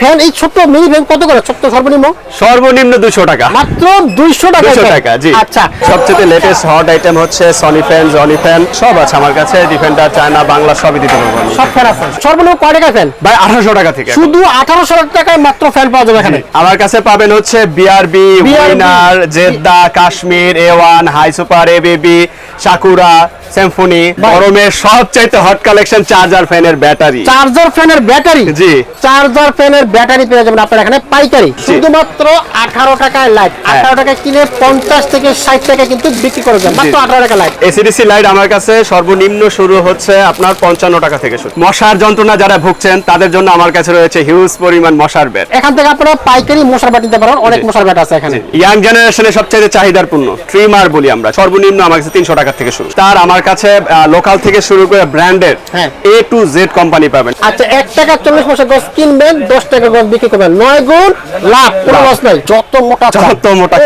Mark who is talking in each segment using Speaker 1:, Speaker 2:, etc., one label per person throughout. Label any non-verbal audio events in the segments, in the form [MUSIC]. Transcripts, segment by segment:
Speaker 1: Fan এই ছোট্ট mini fan কত করে? ছোট্ট সর্বনিম্ন?
Speaker 2: সর্বনিম্ন দুশো টাকা।
Speaker 1: মাত্র দুইশো টাকা
Speaker 2: দুশো টাকা জি।
Speaker 1: আচ্ছা।
Speaker 2: সবচেয়ে লেটেস্ট হট আইটেম হচ্ছে সনি ফ্যান জনি ফ্যান সব আছে আমার কাছে। ডিফেন্ডার চায়না বাংলা সবই দিতে পারব
Speaker 1: সব ফ্যান আছে। সর্বনিম্ন কয় টাকা ফ্যান
Speaker 2: ভাই আঠারোশো টাকা থেকে।
Speaker 1: শুধু আঠারোশো টাকায় মাত্র ফ্যান পাওয়া যাবে এখানে।
Speaker 2: আমার কাছে পাবেন হচ্ছে BRB Winner Jeddah Kashmir A one high super A baby Sakura Symphony. গরমের সবচাইতে হট কালেকশন চার্জার ফ্যানের ব্যাটারি
Speaker 1: চার্জার ফ্যানের ব্যাটারি
Speaker 2: জি।
Speaker 1: চার্জার ফ্যানের ব্যাটারি পেয়ে যাবেন আপনার এখানে পাইকারি। শুধুমাত্র আঠারো টাকায় লাইট
Speaker 2: হ্যাঁ।
Speaker 1: আঠারো টাকায় কিনে পঞ্চাশ থেকে ষাট টাকা কিন্তু বিক্রি করে দেন মাত্র আঠারো টাকা লাইট
Speaker 2: এসিডিসি লাইট আমার কাছে সর্বনিম্ন শুরু হচ্ছে আপনার পঞ্চান্ন টাকা থেকে শুরু। মশার যন্ত্রণা যারা ভুগছেন তাদের জন্য আমার কাছে রয়েছে হিউজ পরিমাণ মশার ব্যাট
Speaker 1: এখান থেকে আপনারা পাইকারি মশার ব্যাট নিতে পারেন। অনেক মশার ব্যাট আছে এখানে।
Speaker 2: ইয়াং জেনারেশনের সবচেয়ে চাহিদার পূর্ণ ট্রিমার বলি আমরা। সর্বনিম্ন আমার কাছে তিনশো টাকা থেকে শুরু। তার আমার কাছে লোকাল থেকে শুরু করে ব্র্যান্ডের। এ টু জেড কোম্পানি পাবেন।
Speaker 1: আচ্ছা এক টাকা চল্লিশ পয়সা গজ কিনবেন দশ টাকা গজ বিক্রি করবেন। নয় গুণ লাভ কোনো লস নাই। যত মোটা
Speaker 2: যত মোটা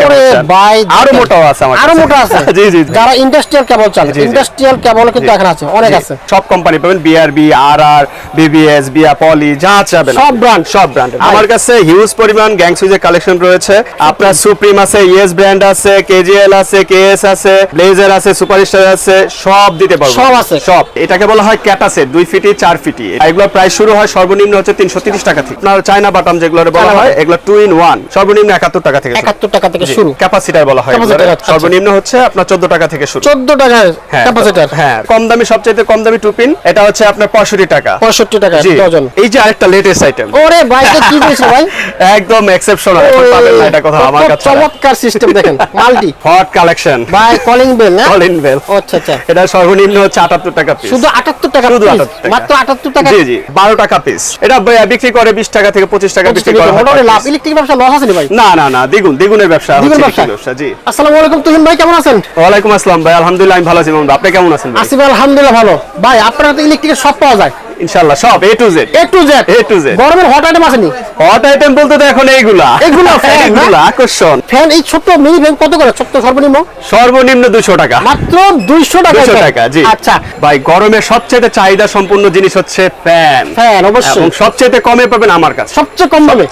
Speaker 1: ভাই
Speaker 2: আরও আছে আমার আরও
Speaker 1: মোটা আছে। [LAUGHS]
Speaker 2: জি, জি।
Speaker 1: যারা ইন্ডাস্ট্রিয়াল কেবল। ইন্ডাস্ট্রিয়াল কেবল কিন্তু এখানে আছে অনেক আছে।
Speaker 2: সব কোম্পানি পাবেন বিআরবি আর আর বিবিএস বিয়া পলি যা চাবেন
Speaker 1: সব brand।
Speaker 2: সব ব্র্যান্ড আমার কাছে হিউজ পরিমাণ গ্যাং সুইজের কালেকশন রয়েছে। আপনার সুপ্রিম আছে ব্র্যান্ড আছে কেজিএল আছে কেএস আছে ব্লেজার আছে সুপারস্টার আছে সব দিতে পারব।
Speaker 1: সব আছে।
Speaker 2: সব। এটাকে বলা হয় ক্যাটাসেট দুই ফিটি চার ফিটি। এগুলো প্রাইস শুরু হয় সর্বনিম্ন হচ্ছে তিনশো তিরিশ টাকা থেকে। আপনার চায়না বাটাম যেগুলো বলা হয় এগুলো টু ইন ওয়ান সর্বনিম্ন একাত্তর টাকা থেকে
Speaker 1: একাত্তর টাকা থেকে শুরু।
Speaker 2: ক্যাপাসিটার বলা হয়।
Speaker 1: আচ্ছা।
Speaker 2: সর্বনিম্ন হচ্ছে আপনার চোদ্দ টাকা থেকে শুরু।
Speaker 1: চোদ্দ
Speaker 2: হ্যাঁ,
Speaker 1: ক্যাপাসিটার
Speaker 2: হ্যাঁ কম দামি সবচেয়ে কম দামি টুপিন এটা হচ্ছে আপনার পঁয়ষট্টি টাকা।
Speaker 1: পঁয়ষট্টি টাকা ডজন।
Speaker 2: এই যে আরেকটা লেটেস্ট আইটেম
Speaker 1: ওরে ভাই কি দিয়েছে ভাই? [LAUGHS]
Speaker 2: একদম এক্সেপশনাল পাবেন না এটা কোথাও আমার কাছে
Speaker 1: চমৎকার সিস্টেম দেখেন মাল্টি
Speaker 2: হট কালেকশন
Speaker 1: ভাই কলিং বেল না?
Speaker 2: কলিন বেল
Speaker 1: আচ্ছা আচ্ছা।
Speaker 2: এটা সর্বনিম্ন হচ্ছে আটাত্তর টাকা পিস
Speaker 1: শুধু আটাত্তর টাকা
Speaker 2: শুধু 78 টাকা।
Speaker 1: মাত্র আটাত্তর টাকা
Speaker 2: জি জি বারো টাকা পিস এটা বিক্রি করে বিশ টাকা থেকে পঁচিশ টাকা বিক্রি করা
Speaker 1: মোটামুটি লাভ। ইলেকট্রিক ব্যবসা লস আছে ভাই?
Speaker 2: না না না দ্বিগুণ দ্বিগুণের ব্যবসা হচ্ছে
Speaker 1: ব্যবসা?
Speaker 2: জি।
Speaker 1: আসসালামু আলাইকুম তুহিন ভাই কেমন আছেন?
Speaker 2: ওয়ালাইকুম আসসালাম ভাই আলহামদুলিল্লাহ আমি ভালো আছি মামুন। আপনি কেমন আছেন
Speaker 1: আসিফ আলহামদুলিল্লাহ ভালো। ভাই আপনার তো ইলেকট্রিকের সব পাওয়া যায়?
Speaker 2: ইনশাআল্লাহ সব A to Z
Speaker 1: A to Z
Speaker 2: A to Z।
Speaker 1: গরমের হট আইটেম আসেনি
Speaker 2: হট আইটেম বলতে তো এখন এইগুলা।
Speaker 1: এগুলা fan, [LAUGHS] না?
Speaker 2: এইগুলা আকর্ষণ।
Speaker 1: ফ্যান এই ছোট্ট মিনি ফ্যান কত করে? ছোট্ট সর্বনিম্ন?
Speaker 2: সর্বনিম্ন দুশো টাকা।
Speaker 1: মাত্র দুইশো টাকা
Speaker 2: দুশো
Speaker 1: fan।
Speaker 2: টাকা জি।
Speaker 1: আচ্ছা।
Speaker 2: ভাই গরমে সবচেয়ে চাহিদা সম্পূর্ণ জিনিস হচ্ছে ফ্যান
Speaker 1: ফ্যান অবশ্যই।
Speaker 2: এবং সবচেয়ে কমে পাবেন আমার কাছে।
Speaker 1: সবচেয়ে কম
Speaker 2: কমে।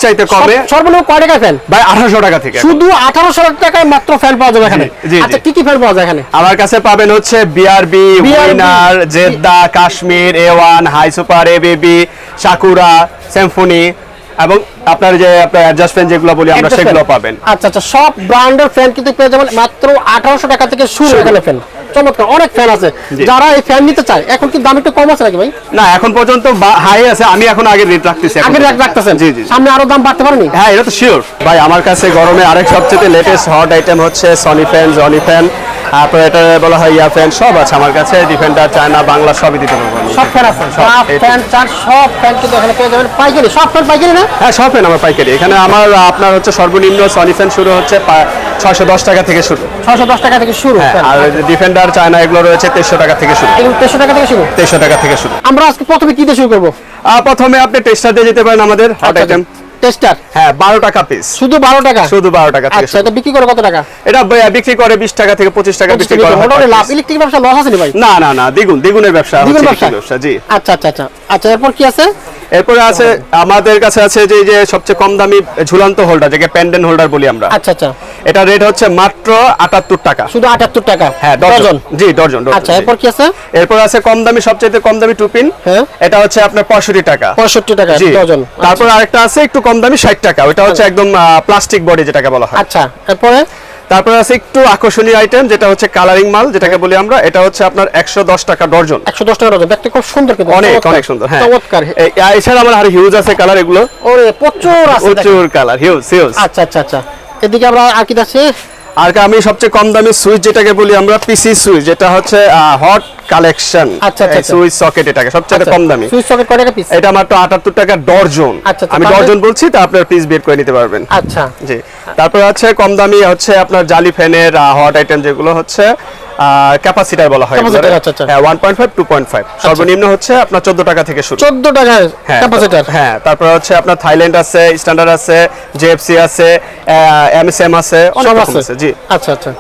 Speaker 1: সর্বনিম্ন কয় টাকা ফ্যান
Speaker 2: ভাই আঠারোশো টাকা থেকে।
Speaker 1: শুধু আঠারোশো টাকায় মাত্র ফ্যান পাওয়া যাবে এখানে। আচ্ছা কি কি ফ্যান পাওয়া যায় এখানে?
Speaker 2: আমার কাছে পাবেন হচ্ছে BRB Winner Jeddah Kashmir A one high super A baby Sakura Symphony এবং আপনার যে আপনার অ্যাডজাস্টমেন্ট যেগুলো বলি আমরা সেগুলো পাবেন।
Speaker 1: আচ্ছা আচ্ছা সব ব্র্যান্ডের ফ্যান কিন্তু পেয়ে যাবেন মাত্র আঠারোশো টাকা থেকে শুরু এখানে ফ্যান চমৎকার অনেক ফ্যান আছে। যারা এই ফ্যান নিতে চায় এখন কি দাম একটু কম আছে নাকি ভাই?
Speaker 2: না এখন পর্যন্ত হাই আছে আমি এখন আগে রেট রাখতেছি
Speaker 1: আগে
Speaker 2: পর্যন্ত।
Speaker 1: রাখতেছেন?
Speaker 2: জি জি।
Speaker 1: সামনে আরও দাম বাড়তে পারেনি
Speaker 2: হ্যাঁ এটা তো শিওর ভাই আমার কাছে গরমে আরেক সবচেয়ে latest hot item Sony fan Johnny fan fan এটা বলা হয় ইয়া ফ্যান সব আছে আমার কাছে ডিফেন্ডার চায়না বাংলা সবই দিতে পারব
Speaker 1: সব ফ্যান আছে।
Speaker 2: সব,
Speaker 1: ফ্যান চার সব ফ্যান কিন্তু এখানে পেয়ে যাবেন। পাইকারি সব ফ্যান পাইকারি না?
Speaker 2: হ্যাঁ সব ফ্যান আমার পাইকারি। এখানে আমার আপনার হচ্ছে সর্বনিম্ন সনি ফ্যান শুরু হচ্ছে ছয়শো দশ টাকা থেকে শুরু।
Speaker 1: ছয়শো দশ টাকা থেকে শুরু
Speaker 2: হ্যাঁ আর ডিফেন্ডার চায়না এগুলো রয়েছে তেইশশো টাকা থেকে শুরু।
Speaker 1: দেড়শো টাকা থেকে শুরু?
Speaker 2: তেইশশো টাকা থেকে শুরু।
Speaker 1: আমরা আজকে প্রথমে কি দিয়ে শুরু করব?
Speaker 2: প্রথমে আপনি টেস্টার দিয়ে যেতে পারেন আমাদের হট
Speaker 1: আচ্ছা,
Speaker 2: আইটেম
Speaker 1: টেস্টার?
Speaker 2: হ্যাঁ বারো টাকা পিস
Speaker 1: শুধু বারো টাকা?
Speaker 2: শুধু বারো টাকা থেকে
Speaker 1: আচ্ছা এটা বিক্রি করে কত টাকা?
Speaker 2: এটা বিক্রি করে বিশ টাকা থেকে পঁচিশ টাকা বিক্রি করে
Speaker 1: মোটামুটি লাভ ইলেকট্রিক ব্যবসা লস আছে ভাই?
Speaker 2: না না না দ্বিগুণ দ্বিগুণের ব্যবসা হচ্ছে
Speaker 1: ব্যবসা?
Speaker 2: জি।
Speaker 1: আচ্ছা আচ্ছা আচ্ছা। আচ্ছা এরপর কি আছে?
Speaker 2: এরপরে আছে আমাদের কাছে আছে যে যে সবচেয়ে কম দামি ঝুলন্ত হোল্ডার যেটা প্যান্ডেন হোল্ডার বলি আমরা।
Speaker 1: আচ্ছা আচ্ছা।
Speaker 2: এটা রেট হচ্ছে মাত্র আটাত্তর টাকা।
Speaker 1: শুধু আটাত্তর টাকা?
Speaker 2: হ্যাঁ ডজন জি ডজন
Speaker 1: আচ্ছা এরপর কি আছে?
Speaker 2: এরপর আছে কম দামি সবচেয়ে কম দামি টুপিন
Speaker 1: হ্যাঁ।
Speaker 2: এটা হচ্ছে আপনার পঁয়ষট্টি টাকা।
Speaker 1: পঁয়ষট্টি টাকা
Speaker 2: জি।
Speaker 1: ডজন
Speaker 2: তারপর আরেকটা আছে একটু কম দামি ষাট টাকা। ওটা হচ্ছে একদম প্লাস্টিক বডি যেটাকে বলা হয়।
Speaker 1: আচ্ছা এরপরে?
Speaker 2: তারপর আছে একটু আকর্ষণীয় আইটেম যেটা হচ্ছে কালারিং মাল যেটাকে বলি আমরা এটা হচ্ছে আপনার একশো দশ টাকা ডর্জন
Speaker 1: একশো দশ টাকা ডজন দেখতে খুব সুন্দর কিন্তু
Speaker 2: অনেক অনেক সুন্দর হ্যাঁ।
Speaker 1: চমৎকার।
Speaker 2: এই- এছাড়া আমার আর হিউজ আছে কালার এগুলো।
Speaker 1: ওরে প্রচুর আছে
Speaker 2: প্রচুর কালার হিউজ হিউজ
Speaker 1: আচ্ছা আচ্ছা আচ্ছা। এদিকে আমরা আর কি আছে।
Speaker 2: আর আমি সবচেয়ে কম দামি সুইচ যেটাকে বলি আমরা পিসি সুইচ যেটা হচ্ছে হট কালেকশন
Speaker 1: আচ্ছা, আচ্ছা, আচ্ছা।
Speaker 2: সুইচ সকেট এটাকে সবচেয়ে কম দামি।
Speaker 1: সুইচ সকেট কত টাকা পিস
Speaker 2: এটা মাত্র আটাত্তর টাকা ডর্জন।
Speaker 1: আচ্ছা, আচ্ছা,
Speaker 2: আমি ডর্জন বলছি তা আপনার পিস বের করে নিতে পারবেন।
Speaker 1: আচ্ছা।
Speaker 2: জি। তারপর আছে কম দামি হচ্ছে আপনার জালি ফ্যানের হট আইটেম যেগুলো হচ্ছে ক্যাপাসিটার বলা হয়
Speaker 1: আচ্ছা, আচ্ছা।
Speaker 2: হ্যাঁ one point five two point five সর্বনিম্ন হচ্ছে আপনার চোদ্দ টাকা থেকে শুরু।
Speaker 1: চোদ্দ টাকার
Speaker 2: হ্যাঁ,
Speaker 1: ক্যাপাসিটার
Speaker 2: হ্যাঁ তারপর হচ্ছে আপনার থাইল্যান্ড আছে স্ট্যান্ডার্ড আছে জেএফসি আছে এমএসএম আছে অনেক
Speaker 1: আছে
Speaker 2: জি।
Speaker 1: আচ্ছা আচ্ছা।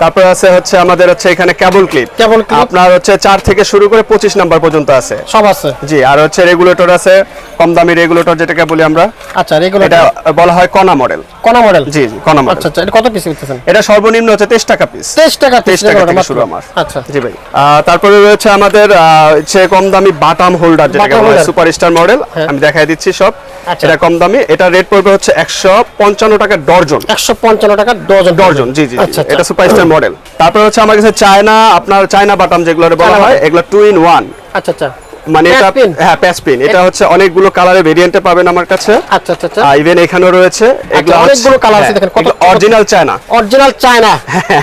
Speaker 2: তারপর আছে হচ্ছে আমাদের হচ্ছে এখানে কেবল ক্লিপ
Speaker 1: clip।
Speaker 2: আপনার হচ্ছে চার থেকে শুরু করে পঁচিশ নাম্বার পর্যন্ত আছে।
Speaker 1: সব আছে।
Speaker 2: জি আর হচ্ছে রেগুলেটর আছে কম দামি রেগুলেটর যেটাকে বলি আমরা।
Speaker 1: আচ্ছা রেগুলার
Speaker 2: এটা বলা হয় কণা মডেল
Speaker 1: কোন মডেল
Speaker 2: জি জি কণা মডেল
Speaker 1: আচ্ছা আচ্ছা এটা কত পিস দিতেছেন
Speaker 2: এটা সর্বনিম্ন হচ্ছে তেইশ টাকা পিস
Speaker 1: 23 টাকা পিস
Speaker 2: 23 টাকা থেকে শুরু আমার।
Speaker 1: আচ্ছা।
Speaker 2: জি ভাই। তারপরে রয়েছে আমাদের আহ, হচ্ছে কম দামি বাটাম হোল্ডার যেটাকে বলা হয় সুপারস্টার মডেল
Speaker 1: হ্যাঁ।
Speaker 2: আমি দেখাই দিচ্ছি সব। এটা কম দামি। এটা রেট পড়বে হচ্ছে একশো পঞ্চান্ন টাকা ডর্জন।
Speaker 1: 155 টাকা ডজন
Speaker 2: ডর্জন জি জি এটা
Speaker 1: আচ্ছা স্টার
Speaker 2: এটা সুপারস্টার মডেল তারপর হচ্ছে আমার কাছে চায়না আপনার চায়না বাটাম যেগুলো বলা হয় এগুলো টু ইন ওয়ান
Speaker 1: আচ্ছা আচ্ছা।
Speaker 2: মানে এটা হ্যাঁ প্যাচ পিন এটা হচ্ছে অনেকগুলো কালারে ভেরিয়েন্টে পাবেন আমার কাছে।
Speaker 1: আচ্ছা আচ্ছা আচ্ছা।
Speaker 2: ইভেন এখানেও রয়েছে। এগুলো হ্যাঁ,
Speaker 1: অনেকগুলো colour আছে দেখেন, কত-
Speaker 2: original China
Speaker 1: original China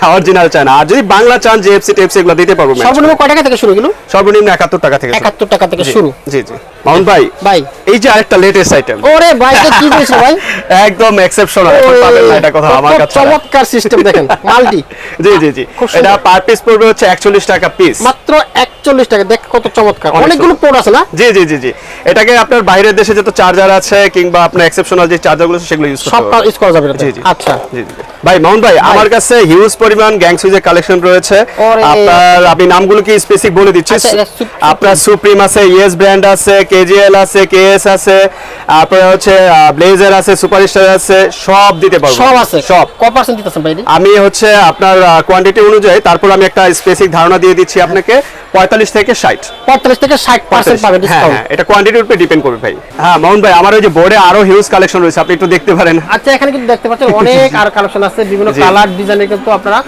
Speaker 2: original China আর যদি বাংলা চান জেএফসি টেপসি এগুলো দিতে পারব
Speaker 1: সর্বনিম্ন কয় টাকা থেকে শুরু এগুলো?
Speaker 2: সর্বনিম্ন একাত্তর টাকা থেকে
Speaker 1: 71 টাকা থেকে শুরু।
Speaker 2: জি জি। মামুন ভাই
Speaker 1: ভাই।
Speaker 2: এই যে আরেকটা লেটেস্ট আইটেম
Speaker 1: ওরে ভাই এটা কি দিয়েছে ভাই? [LAUGHS]
Speaker 2: একদম এক্সেপশনাল পাবেন না এটা কথা আমার কাছে
Speaker 1: চমৎকার সিস্টেম দেখেন মাল্টি। [LAUGHS]
Speaker 2: জি জি জি। এটা পার পিস পড়বে হচ্ছে 41 টাকা পিস
Speaker 1: মাত্র 41 টাকা দেখ কত চমৎকার।
Speaker 2: অনেক
Speaker 1: অনেকগুলো পোর্ট আছে না?
Speaker 2: জি জি জি জি। এটাকে আপনার বাইরের দেশে যত চার্জার আছে কিংবা আপনার এক্সেপশনাল যে চার্জারগুলো আছে সেগুলো ইউজ
Speaker 1: সব ইউজ করা যাবে
Speaker 2: জি জি।
Speaker 1: আচ্ছা।
Speaker 2: জি জি। ভাই মাউন ভাই আমার কাছে হিউজ পরিমাণ গ্যাং সুইজের কালেকশন রয়েছে। আপনার আমি নামগুলো কি স্পেসিফিক বলে দিচ্ছি।
Speaker 1: আচ্ছা,
Speaker 2: আপনার সুপ্রিম আছে ইয়েস ব্র্যান্ড আছে কেজিএল আছে কেএস আছে তারপরে হচ্ছে ব্লেজার আছে সুপারস্টার আছে সব দিতে পারব।
Speaker 1: সব আছে?
Speaker 2: সব।
Speaker 1: কত পার্সেন্ট দিতেছেন ভাই
Speaker 2: আমি হচ্ছে আপনার কোয়ান্টিটি অনুযায়ী তারপর আমি একটা স্পেসিফিক ধারণা দিয়ে দিচ্ছি আপনাকে। পঁয়তাল্লিশ থেকে ষাট।
Speaker 1: 45 থেকে 60 পার্সেন্ট পাবেন
Speaker 2: হ্যাঁ হ্যাঁ এটা কোয়ান্টিটির উপরে ডিপেন্ড করবে ভাই। হ্যাঁ মাউন ভাই আমার ওই যে বোর্ডে আরও হিউজ কালেকশন রয়েছে আপনি একটু দেখতে পারেন।
Speaker 1: আচ্ছা এখানে কিন্তু দেখতে পাচ্ছেন [LAUGHS] অনেক আর কালেকশন আছে বিভিন্ন। কালার ডিজাইনের কিন্তু আপনারা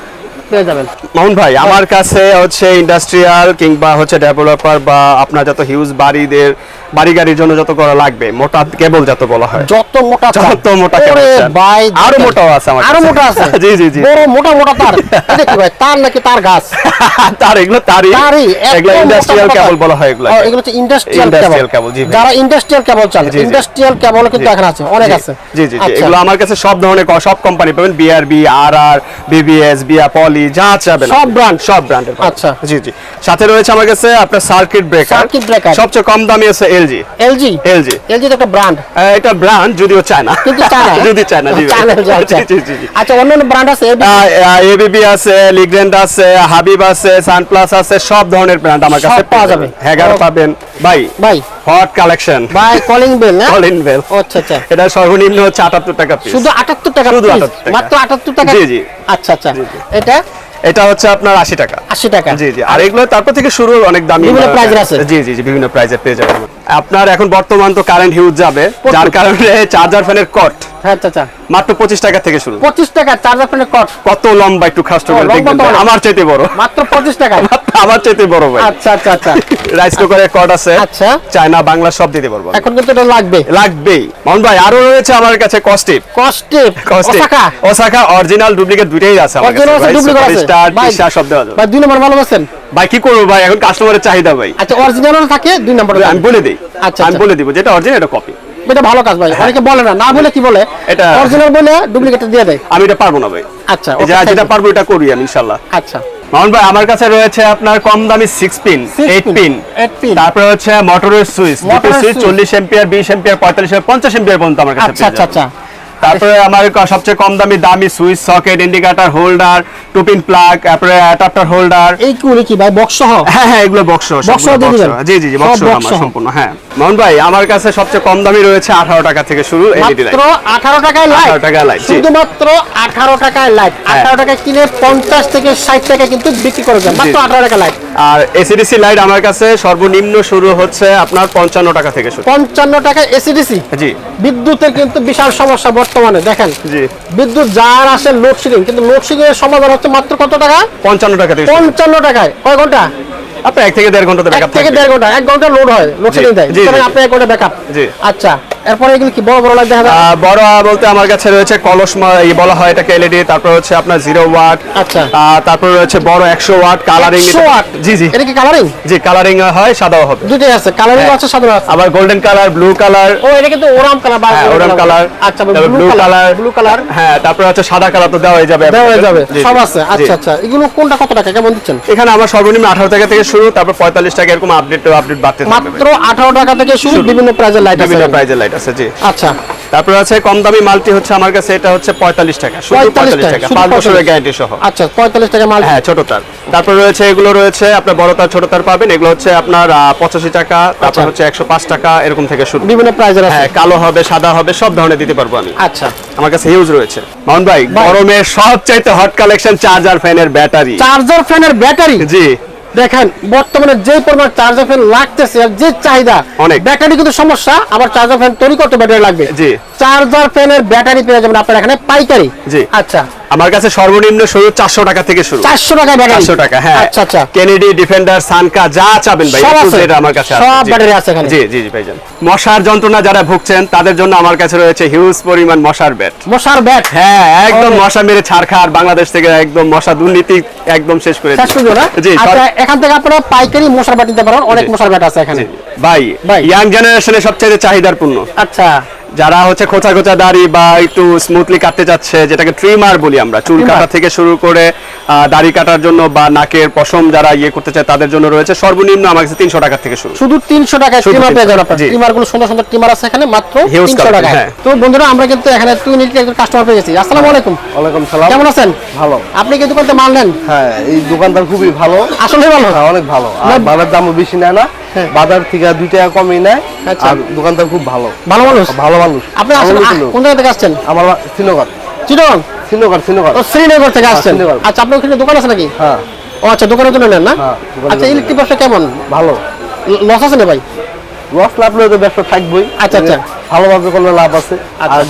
Speaker 1: পেয়ে যাবেন।
Speaker 2: মাউন ভাই আমার কাছে হচ্ছে ইন্ডাস্ট্রিয়াল কিংবা হচ্ছে ডেভেলপার বা আপনার যত হিউজ বাড়িদের বাড়ি গাড়ির জন্য যত করা লাগবে মোটা কেবল যত বলা হয়।
Speaker 1: যত মোটা
Speaker 2: যত মোটা কেবল
Speaker 1: ভাই আরও।
Speaker 2: মোটাও আছে আমার আরও
Speaker 1: মোটা আছে। [LAUGHS]
Speaker 2: জি, জি, জি।
Speaker 1: বড় মোটা মোটা তার। এটা কি ভাই তার নাকি তার গাছ? [LAUGHS]
Speaker 2: তার এগুলো তারই।
Speaker 1: তারই
Speaker 2: এগুলো ইন্ডাস্ট্রিয়াল কেবল বলা হয় এগুলো
Speaker 1: এগুলো হচ্ছে ইন্ডাস্ট্রিয়াল কেবল।
Speaker 2: জি
Speaker 1: যারা ইন্ডাস্ট্রিয়াল কেবল। ইন্ডাস্ট্রিয়াল কেবল কিন্তু এখানে আছে অনেক আছে।
Speaker 2: জি জি
Speaker 1: আচ্ছা।
Speaker 2: এগুলো আমার কাছে সব ধরনের সব কোম্পানি পাবেন। বিআরবি আর আর বিবিএস বিয়া পলি যা চাবেন
Speaker 1: সব brand?
Speaker 2: সব ব্র্যান্ডের
Speaker 1: আচ্ছা।
Speaker 2: জি জি। সাথে রয়েছে আমার কাছে আপনার সার্কিট ব্রেকার
Speaker 1: Circuit breaker।
Speaker 2: সবচেয়ে কম দামি আছে এলজি।
Speaker 1: এলজি?
Speaker 2: এলজি।
Speaker 1: এলজি তো একটা ব্র্যান্ড
Speaker 2: এটা ব্র্যান্ড যদিও চায়না
Speaker 1: কিন্তু চায়না
Speaker 2: যদি চায়না জি
Speaker 1: আচ্ছা অন্যান্য ব্র্যান্ড আছে?
Speaker 2: এবিবি আছে লিগ্রেন্ড আছে হাবিব আছে সানপ্লাস আছে সব ধরনের ব্র্যান্ড আমার কাছে
Speaker 1: পাওয়া যাবে।
Speaker 2: হ্যাগার পাবেন। ভাই
Speaker 1: ভাই।
Speaker 2: হট কালেকশন
Speaker 1: ভাই কলিং বেল না?
Speaker 2: কলিন বেল
Speaker 1: আচ্ছা আচ্ছা।
Speaker 2: এটা সর্বনিম্ন হচ্ছে আটাত্তর টাকা পিস
Speaker 1: শুধু 78 টাকা
Speaker 2: শুধু 78 টাকা।
Speaker 1: মাত্র 78 টাকা?
Speaker 2: জি, জি।
Speaker 1: আচ্ছা আচ্ছা। এটা?
Speaker 2: এটা হচ্ছে আপনার আশি টাকা।
Speaker 1: 80 টাকা।
Speaker 2: জি জি। আর এগুলো তারপর থেকে শুরু অনেক দামি
Speaker 1: বিভিন্ন আছে?
Speaker 2: জি জি জি বিভিন্ন প্রাইজের পেয়ে যাবেন। আপনার এখন বর্তমান তো কারেন্ট হিউজ যাবে যার কারণে চার্জার ফ্যানের কট
Speaker 1: হ্যাঁ আচ্ছা আচ্ছা।
Speaker 2: মাত্র পঁচিশ টাকা থেকে শুরু।
Speaker 1: 25 টাকা চার্জার ফ্যানের কট
Speaker 2: কত লম্বা একটু করে দেখবেন। আমার চাইতে বড়।
Speaker 1: মাত্র 25 টাকা
Speaker 2: আমার চাইতে বড় ভাই।
Speaker 1: আচ্ছা আচ্ছা আচ্ছা।
Speaker 2: রাইস কুকারের কট আছে।
Speaker 1: আচ্ছা।
Speaker 2: চায়না বাংলা সব দিতে পারব
Speaker 1: এখন কিন্তু এটা লাগবে।
Speaker 2: লাগবেই। মোহন ভাই আরও রয়েছে আমার কাছে কস্টিপ
Speaker 1: কস্টেপ
Speaker 2: কস্টিপ
Speaker 1: ওসাকা
Speaker 2: ওসাকা অরিজিনাল ডুপ্লিকেট দুইটাই আছে আমার কাছে।
Speaker 1: Original আছে,
Speaker 2: ভাই
Speaker 1: duplicate আছে।
Speaker 2: স্টার
Speaker 1: ভাই।
Speaker 2: টিশা সব দেওয়া যাবে।
Speaker 1: ভাই দুই নম্বর ভালো আছেন?
Speaker 2: ভাই কি করব ভাই? এখন কাস্টমারের চাহিদা ভাই।
Speaker 1: আচ্ছা অরিজিনাল থাকে? দুই নম্বর
Speaker 2: আমি বলে দিই।
Speaker 1: আচ্ছা,
Speaker 2: আমি
Speaker 1: আচ্ছা।
Speaker 2: বলে দিব যেটা অরিজিনাল এটা কপি
Speaker 1: এটা ভালো কাজ ভাই। অনেকে বলে না না বলে কি বলে?
Speaker 2: এটা-
Speaker 1: অরিজিনাল বলে ডুপ্লিকেট দিয়ে দেয়।
Speaker 2: আমি এটা পারব না ভাই।
Speaker 1: আচ্ছা
Speaker 2: যে যেটা পারব এটা করি আমি ইনশাল্লাহ
Speaker 1: আচ্ছা।
Speaker 2: মামুন ভাই আমার কাছে রয়েছে আপনার কম দামি six pin
Speaker 1: Six
Speaker 2: eight
Speaker 1: pin,
Speaker 2: pin
Speaker 1: eight
Speaker 2: তারপরে হচ্ছে মোটরের সুইচ
Speaker 1: Motor-এর
Speaker 2: সুইচ
Speaker 1: switch।
Speaker 2: চল্লিশ এম্পিয়ার বিশ এম্পিয়ার পঁয়তাল্লিশ এম্পিয়ার পঞ্চাশ এম্পিয়ার পর্যন্ত আমার কাছে
Speaker 1: আচ্ছা আচ্ছা আচ্ছা।
Speaker 2: তারপরে আমার সবচেয়ে কম দামি দামি switch socket indicator holder two pin plug তারপরে অ্যাডাপ্টার হোল্ডার
Speaker 1: এইগুলি কি ভাই বক্স সহ?
Speaker 2: হ্যাঁ হ্যাঁ এগুলো বক্স
Speaker 1: সহ দিয়ে দিবেন?
Speaker 2: জি জি জি বক্স
Speaker 1: box
Speaker 2: আমার সম্পূর্ণ হ্যাঁ। মোহন ভাই আমার কাছে সবচেয়ে কম দামি রয়েছে আঠারো টাকা থেকে শুরু এলইডি লাইট
Speaker 1: মাত্র 18 টাকায় লাইট
Speaker 2: 18 টাকায় জি।
Speaker 1: শুধুমাত্র 18 টাকায় লাইট
Speaker 2: হ্যাঁ।
Speaker 1: 18 টাকায় কিনে 50 থেকে 60 টাকা কিন্তু বিক্রি করে দেন মাত্র 18 টাকা লাইট
Speaker 2: আর এসিডিসি লাইট আমার কাছে সর্বনিম্ন শুরু হচ্ছে আপনার পঞ্চান্ন টাকা থেকে শুরু।
Speaker 1: 55 টাকা এসিডিসি
Speaker 2: জি।
Speaker 1: বিদ্যুতের কিন্তু বিশাল সমস্যা বর্তমানে দেখেন।
Speaker 2: জি।
Speaker 1: বিদ্যুৎ যার আসে লোডশেডিং কিন্তু লোডশেডিং এর সমাধান হচ্ছে মাত্র কত টাকা?
Speaker 2: পঞ্চান্ন টাকা
Speaker 1: পঞ্চান্ন টাকায়। কয় ঘণ্টা?
Speaker 2: আপনার এক থেকে দেড় ঘণ্টা
Speaker 1: থেকে দেড় ঘণ্টা এক ঘণ্টা লোড হয় লোডশেডিং দেয়। আপনি এক ঘণ্টা ব্যাকআপ আচ্ছা। এরপরে এগুলো কি বড় বড় লাইট দেখা যায়
Speaker 2: বড় বলতে আমার কাছে রয়েছে কলস এই বলা হয় এটাকে এলইডি তারপর হচ্ছে আপনার জিরো ওয়াট
Speaker 1: আচ্ছা।
Speaker 2: তারপর রয়েছে বড় একশো ওয়াট কালারিং
Speaker 1: 100 ওয়াট
Speaker 2: জি জি।
Speaker 1: এটা কি কালারিং
Speaker 2: জি কালারিং হয় সাদাও হবে।
Speaker 1: দুটোই আছে কালারিং
Speaker 2: হ্যাঁ।
Speaker 1: আছে সাদা আছে।
Speaker 2: আবার গোল্ডেন কালার ব্লু কালার
Speaker 1: ও এটা কিন্তু ওরাম কালার বা
Speaker 2: হ্যাঁ ওরাম কালার
Speaker 1: আচ্ছা
Speaker 2: ব্লু
Speaker 1: কালার ব্লু কালার
Speaker 2: হ্যাঁ তারপর হচ্ছে সাদা কালার তো দেওয়া হয়ে যাবে
Speaker 1: দেওয়া যাবে সব আছে। আচ্ছা আচ্ছা এগুলো কোনটা কত টাকা কেমন দিচ্ছেন?
Speaker 2: এখানে আমার সর্বনিম্ন আঠারো টাকা থেকে শুরু তারপর পঁয়তাল্লিশ টাকা এরকম আপডেট আপডেট বাড়তে থাকবে।
Speaker 1: মাত্র আঠারো টাকা থেকে শুরু বিভিন্ন প্রাইজের লাইট আছে।
Speaker 2: বিভিন্ন প্রাইজের লাইট আছে জি।
Speaker 1: আচ্ছা।
Speaker 2: তারপরে আছে কম দামি মালটি হচ্ছে আমার কাছে এটা হচ্ছে পঁয়তাল্লিশ টাকা শুধু
Speaker 1: 45
Speaker 2: পঁয়তাল্লিশ
Speaker 1: টাকা,
Speaker 2: টাকা পাঁচ বছরের গ্যারান্টি সহ।
Speaker 1: আচ্ছা পঁয়তাল্লিশ টাকা মাল
Speaker 2: হ্যাঁ ছোট তার তারপর রয়েছে এগুলো রয়েছে আপনার বড় তার ছোট তার পাবেন এগুলো হচ্ছে আপনার পঁচাশি টাকা তারপর
Speaker 1: আচ্ছা।
Speaker 2: হচ্ছে একশো পাঁচ টাকা এরকম থেকে শুরু।
Speaker 1: বিভিন্ন প্রাইজের আছে।
Speaker 2: হ্যাঁ কালো হবে সাদা হবে সব ধরনের দিতে পারব আমি।
Speaker 1: আচ্ছা।
Speaker 2: আমার কাছে হিউজ রয়েছে। মাউন্ট ভাই। গরমের সবচাইতে হট কালেকশন চার্জার ফ্যানের ব্যাটারি
Speaker 1: চার্জার ফ্যানের ব্যাটারি
Speaker 2: জি।
Speaker 1: দেখেন বর্তমানে যে পরিমাণ চার্জার ফ্যান লাগতেছে আর যে চাহিদা
Speaker 2: অনেক।
Speaker 1: ব্যাটারি কিন্তু সমস্যা আবার চার্জার ফ্যান তৈরি করতে ব্যাটারি লাগবে
Speaker 2: জি।
Speaker 1: চার্জার ফ্যানের ব্যাটারি পেয়ে যাবেন আপনার এখানে পাইকারি
Speaker 2: জি।
Speaker 1: আচ্ছা
Speaker 2: আমার কাছে সর্বনিম্ন শুরু চারশো টাকা থেকে শুরু।
Speaker 1: চারশো টাকা ব্যাটারি।
Speaker 2: টাকা হ্যাঁ।
Speaker 1: আচ্ছা আচ্ছা।
Speaker 2: কেনেডি ডিফেন্ডার সানকা যা চাবেন ভাই
Speaker 1: আছে।
Speaker 2: আমার কাছে
Speaker 1: সব
Speaker 2: জি।
Speaker 1: ব্যাটারি আছে এখানে।
Speaker 2: জি জি জি ভাইজান। মশার যন্ত্রণা যারা ভুগছেন তাদের জন্য আমার কাছে রয়েছে হিউজ পরিমাণ মশার ব্যাট
Speaker 1: মশার ব্যাট
Speaker 2: হ্যাঁ একদম মশা মেরে ছাড়খার বাংলাদেশ থেকে একদম মশা দুর্নীতি একদম শেষ করে
Speaker 1: শেষ করে না?
Speaker 2: জি
Speaker 1: আচ্ছা এখান থেকে আপনারা পাইকারি মশার ব্যাট নিতে পারেন অনেক মশার ব্যাট আছে এখানে।
Speaker 2: ভাই। ইয়াং জেনারেশনের সবচেয়ে চাহিদার পূর্ণ
Speaker 1: আচ্ছা।
Speaker 2: যারা হচ্ছে খোঁচা খোঁচা দাড়ি বা একটু স্মুথলি কাটতে যাচ্ছে যেটাকে ট্রিমার বলি আমরা চুল কাটা থেকে শুরু করে দাড়ি কাটার জন্য বা নাকের পশম যারা ইয়ে করতে চায় তাদের জন্য রয়েছে সর্বনিম্ন আমার কাছে তিনশো টাকা থেকে শুরু।
Speaker 1: শুধু তিনশো টাকায় ট্রিমার পেয়ে যাবেন
Speaker 2: 300
Speaker 1: ট্রিমারগুলো সুন্দর সুন্দর ট্রিমার আছে এখানে মাত্র তিনশো টাকায়।
Speaker 2: হ্যাঁ।
Speaker 1: তো বন্ধুরা আমরা কিন্তু এখানে টু ইউনিটের একজন কাস্টমার পেয়ে গেছি। আসসালামু আলাইকুম।
Speaker 3: ওয়ালাইকুম সালাম।
Speaker 1: কেমন আছেন?
Speaker 3: ভালো।
Speaker 1: আপনি কি দোকানতে মাল নেন?
Speaker 3: হ্যাঁ এই দোকানদার খুবই ভালো।
Speaker 1: আসলে ভালো?
Speaker 3: হ্যাঁ অনেক ভালো। আর বাজার দামও বেশি নেয় না। বাজার থেকে দুই টাকা কমই নেয়
Speaker 1: আচ্ছা।
Speaker 3: আর দোকানদার খুব ভালো।
Speaker 1: ভালো মানুষ?
Speaker 3: ভালো মানুষ।
Speaker 1: আপনি। কোন জায়গা থেকে আসছেন?
Speaker 3: আমার শ্রীনগর। শ্রীনগর?
Speaker 1: চিটগং
Speaker 3: শ্রীনগর শ্রীনগর।
Speaker 1: ও শ্রীনগর থেকে আসছেন। আচ্ছা আপনার ওখানে দোকান আছে নাকি?
Speaker 3: হ্যাঁ।
Speaker 1: ও আচ্ছা দোকানে জন্য নেন না?
Speaker 3: হ্যাঁ,
Speaker 1: আচ্ছা ইলেকট্রিক ব্যবসা কেমন?
Speaker 3: ভালো।
Speaker 1: লস আছে না ভাই?
Speaker 3: লস লাভ তো ব্যবসা থাকবেই।
Speaker 1: আচ্ছা, আচ্ছা।
Speaker 3: ভালোভাবে কোনো লাভ আছে।
Speaker 1: আচ্ছা।
Speaker 3: আর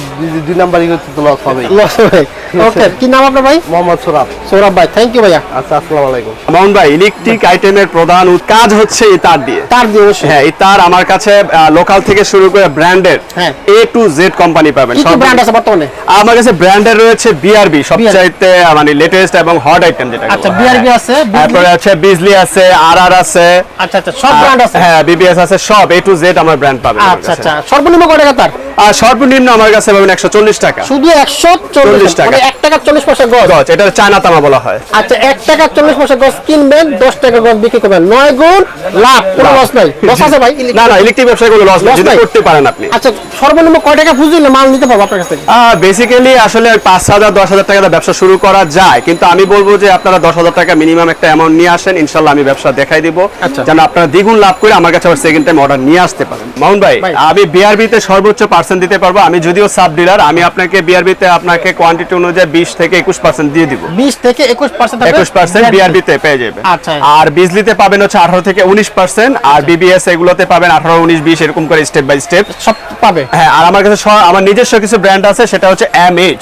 Speaker 3: দুই নাম্বারই হচ্ছে তো লস হবেই।
Speaker 1: লস ভাই ওকে কি নাম আপনার ভাই?
Speaker 3: মোহাম্মদ সোরাব।
Speaker 1: সৌরভ ভাই থ্যাংক ইউ ভাইয়া।
Speaker 3: আচ্ছা আসসালামু আলাইকুম।
Speaker 2: মাউন্ট ভাই ইলেকট্রিক আইটেমের প্রধান কাজ হচ্ছে এই তার দিয়ে।
Speaker 1: তার দিয়ে অবশ্যই।
Speaker 2: হ্যাঁ এই তার আমার কাছে লোকাল থেকে শুরু করে ব্র্যান্ডের
Speaker 1: হ্যাঁ।
Speaker 2: এ টু জেড কোম্পানি পাবেন।
Speaker 1: কি ব্র্যান্ড আছে বর্তমানে?
Speaker 2: আমার কাছে ব্র্যান্ডের রয়েছে বিআরবি সবচাইতে মানে লেটেস্ট এবং হট আইটেম যেটা
Speaker 1: আচ্ছা বিআরবি আছে
Speaker 2: তারপরে আছে বিজলি আছে আর আর আছে।
Speaker 1: আচ্ছা আচ্ছা সব ব্র্যান্ড আছে।
Speaker 2: হ্যাঁ বিবিএস আছে সব এ টু জেড আমার ব্র্যান্ড পাবেন
Speaker 1: আচ্ছা আচ্ছা সর্বনিম্ন কত টাকা তার
Speaker 2: আর সর্বনিম্ন আমার কাছে পাবেন একশো চল্লিশ টাকা।
Speaker 1: শুধু একশো চল্লিশ
Speaker 2: টাকা।
Speaker 1: মানে এক টাকা চল্লিশ পয়সা গজ।
Speaker 2: গজ এটা চায়না তামা বলা হয়।
Speaker 1: আচ্ছা এক টাকা চল্লিশ পয়সা গজ কিনবেন দশ টাকা গজ বিক্রি করবেন। নয় গুণ লাভ কোনো লস নাই। লস আছে ভাই? [LAUGHS]
Speaker 2: না না ইলেকট্রিক ব্যবসায় কোনো লস
Speaker 1: Loss
Speaker 2: যদি
Speaker 1: নাই?
Speaker 2: করতে পারেন আপনি।
Speaker 1: আচ্ছা সর্বনিম্ন কয় টাকা বুঝলে মাল নিতে পারব আপনার কাছ থেকে?
Speaker 2: বেসিক্যালি আসলে পাঁচ হাজার দশ হাজার টাকা ব্যবসা শুরু করা যায়। কিন্তু আমি বলব যে আপনারা দশ হাজার টাকা মিনিমাম একটা অ্যামাউন্ট নিয়ে আসেন ইনশাল্লাহ আমি ব্যবসা দেখাই দিব।
Speaker 1: আচ্ছা।
Speaker 2: যেন আপনারা দ্বিগুণ লাভ করে আমার কাছে আবার সেকেন্ড টাইম অর্ডার নিয়ে আসতে পারেন। ভাই
Speaker 1: ভাই।
Speaker 2: আমি বিআরবিতে সর্বোচ্চ পার্সেন্ট দিতে পারব। আমি যদিও সাব ডিলার আমি আপনাকে বিআরবিতে আপনাকে কোয়ান্টিটি অনুযায়ী বিশ থেকে একুশ পার্সেন্ট দিয়ে দিব।
Speaker 1: বিশ থেকে একুশ পার্সেন্ট
Speaker 2: একুশ পার্সেন্ট বিআরবিতে পেয়ে যাবে
Speaker 1: আচ্ছা।
Speaker 2: আর বিজলিতে পাবেন হচ্ছে আঠারো থেকে উনিশ পার্সেন্ট আর বিবিএস এগুলোতে পাবেন আঠারো উনিশ বিশ এরকম করে স্টেপ বাই স্টেপ
Speaker 1: সব পাবে?
Speaker 2: হ্যাঁ আর আমার কাছে আমার নিজস্ব কিছু ব্র্যান্ড আছে সেটা হচ্ছে এম এইচ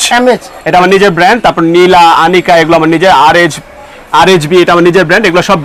Speaker 2: এটা আমার নিজের ব্র্যান্ড তারপর নীলা আনিকা এগুলো আমার নিজের আর এইচ আর এইচ বি এটা আমার নিজের ব্র্যান্ড এগুলো সব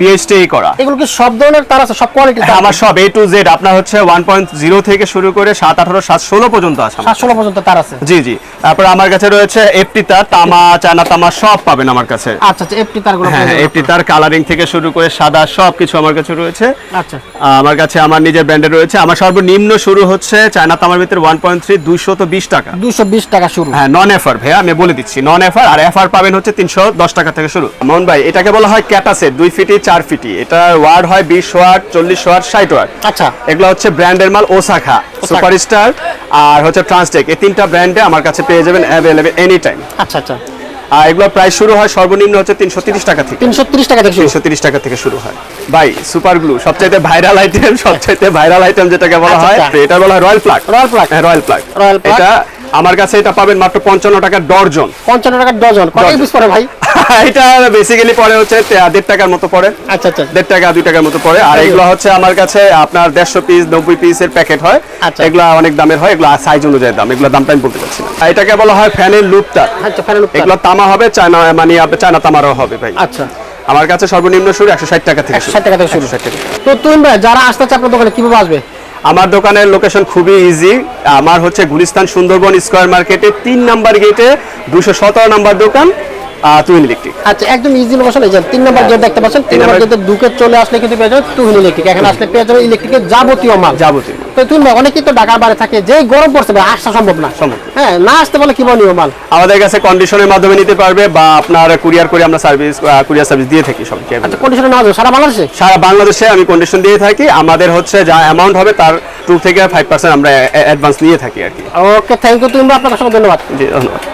Speaker 2: করা।
Speaker 1: এগুলো কি সব ধরনের তার আছে? সব কোয়ালিটি
Speaker 2: হ্যাঁ, আমার সব এ টু জেড আপনার হচ্ছে ওয়ান পয়েন্ট জিরো থেকে শুরু করে সাত আঠারো সাত ষোলো পর্যন্ত আছে আমার।
Speaker 1: সাত ষোলো পর্যন্ত তার আছে?
Speaker 2: জি জি। তারপর আমার কাছে রয়েছে এফটি তার তামা চায়না তামা সব পাবেন আমার কাছে।
Speaker 1: আচ্ছা আচ্ছা এফটি তারগুলো
Speaker 2: হ্যাঁ এফটি তার কালারিং থেকে শুরু করে সাদা সব কিছু আমার কাছে রয়েছে।
Speaker 1: আচ্ছা।
Speaker 2: আমার কাছে আমার নিজের ব্র্যান্ডে রয়েছে। আমার সর্বনিম্ন শুরু হচ্ছে চায়না তামার ভিতরে ওয়ান পয়েন্ট থ্রি দুইশত বিশ টাকা।
Speaker 1: দুশো বিশ টাকা শুরু।
Speaker 2: হ্যাঁ নন এফআর ভাইয়া আমি বলে দিচ্ছি নন এফআর আর এফআর পাবেন হচ্ছে তিনশো দশ টাকা থেকে শুরু। মোহন ভাই এটাকে বলা হয় ক্যাটাসেট দুই ফিটি চার ফিটি। এটা ওয়ার্ড হয় বিশ ওয়াট চল্লিশ ওয়াট ষাট ওয়াট
Speaker 1: আচ্ছা।
Speaker 2: এগুলো হচ্ছে ব্র্যান্ডের মাল ওসাখা সুপারস্টার আর হচ্ছে ট্রান্সটেক। এই তিনটা ব্র্যান্ডে আমার কাছে পেয়ে যাবেন অ্যাভেলেবেল এনি টাইম
Speaker 1: আচ্ছা আচ্ছা।
Speaker 2: আর এগুলো প্রাইস শুরু হয় সর্বনিম্ন হচ্ছে তিনশো তিরিশ টাকা থেকে।
Speaker 1: তিনশো তিরিশ টাকা থেকে শুরু।
Speaker 2: তিনশো তিরিশ টাকা থেকে শুরু হয়। ভাই সুপার গ্লু সবচাইতে ভাইরাল আইটেম সবচাইতে ভাইরাল আইটেম যেটাকে বলা
Speaker 1: আচ্ছা,
Speaker 2: হয়
Speaker 1: আচ্ছা।
Speaker 2: এটা বলা হয় royal plug
Speaker 1: royal plug
Speaker 2: royal plug
Speaker 1: plug।
Speaker 2: এটা আমার কাছে এটা পাবেন মাত্র পঞ্চান্ন টাকা ডর্জন।
Speaker 1: পঞ্চান্ন টাকা ডজন কত পিস পড়ে ভাই? [LAUGHS]
Speaker 2: এটা বেসিক্যালি পরে হচ্ছে দেড় টাকার মতো পড়ে।
Speaker 1: আচ্ছা আচ্ছা।
Speaker 2: দেড় টাকা দুই টাকার মতো পড়ে। আর এগুলো হচ্ছে আমার কাছে আপনার দেড়শো পিস নব্বই পিসের প্যাকেট হয়।
Speaker 1: আচ্ছা।
Speaker 2: এগুলো অনেক দামের হয় এগুলো সাইজ অনুযায়ী দাম। এগুলো দামটা আমি বলতে পারছি না। এটাকে বলা হয় ফ্যানের লুপটা।
Speaker 1: আচ্ছা
Speaker 2: এগুলো তামা হবে চায়না মানে চায়না তামারও হবে ভাই।
Speaker 1: আচ্ছা।
Speaker 2: আমার কাছে সর্বনিম্ন শুরু একশো ষাট টাকা থেকে শুরু।
Speaker 1: ষাট টাকা থেকে শুরু।
Speaker 2: 160 টাকা।
Speaker 1: তো তুমি ভাই যারা আসতে চাচ্ছে আপনার দোকানে কীভাবে আসবে?
Speaker 2: আমার দোকানের লোকেশন খুবই ইজি আমার হচ্ছে গুলিস্তান সুন্দরবন স্কোয়ার মার্কেটে তিন নাম্বার গেটে দুশো সতেরো নাম্বার দোকান। Twin electric.
Speaker 1: আচ্ছা একদম ইজি লোকেশন এই যে তিন নম্বর গেট দেখতে পাচ্ছেন তিন নম্বর
Speaker 2: number-
Speaker 1: গেটে ঢুকে চলে আসলে কিন্তু পেয়ে যাবেন তুহিন ইলেকট্রিক। এখানে আসলে পেয়ে যাবেন ইলেকট্রিকের যাবতীয় মাল।
Speaker 2: যাবতীয়
Speaker 1: তো তুমি ভাই অনেকেই তো ঢাকার বাইরে থাকে গরম পড়ছে আসা সম্ভব না।
Speaker 2: সম্ভব।
Speaker 1: হ্যাঁ না আসতে বলে কি বলিও মাল?
Speaker 2: আমাদের কাছে কন্ডিশনের মাধ্যমে নিতে পারবে বা আপনার কুরিয়ার করে আমরা সার্ভিস কুরিয়ার সার্ভিস দিয়ে থাকি সবকে
Speaker 1: আচ্ছা কন্ডিশনে নেওয়া সারা বাংলাদেশে?
Speaker 2: সারা বাংলাদেশে আমি কন্ডিশন দিয়ে থাকি আমাদের হচ্ছে যা অ্যামাউন্ট হবে তার টু থেকে ফাইভ পার্সেন্ট আমরা অ্যাডভান্স নিয়ে থাকি আর কি।
Speaker 1: ওকে থ্যাংক ইউ তুমি আপনার সঙ্গে ধন্যবাদ।
Speaker 2: জি ধন্যবাদ।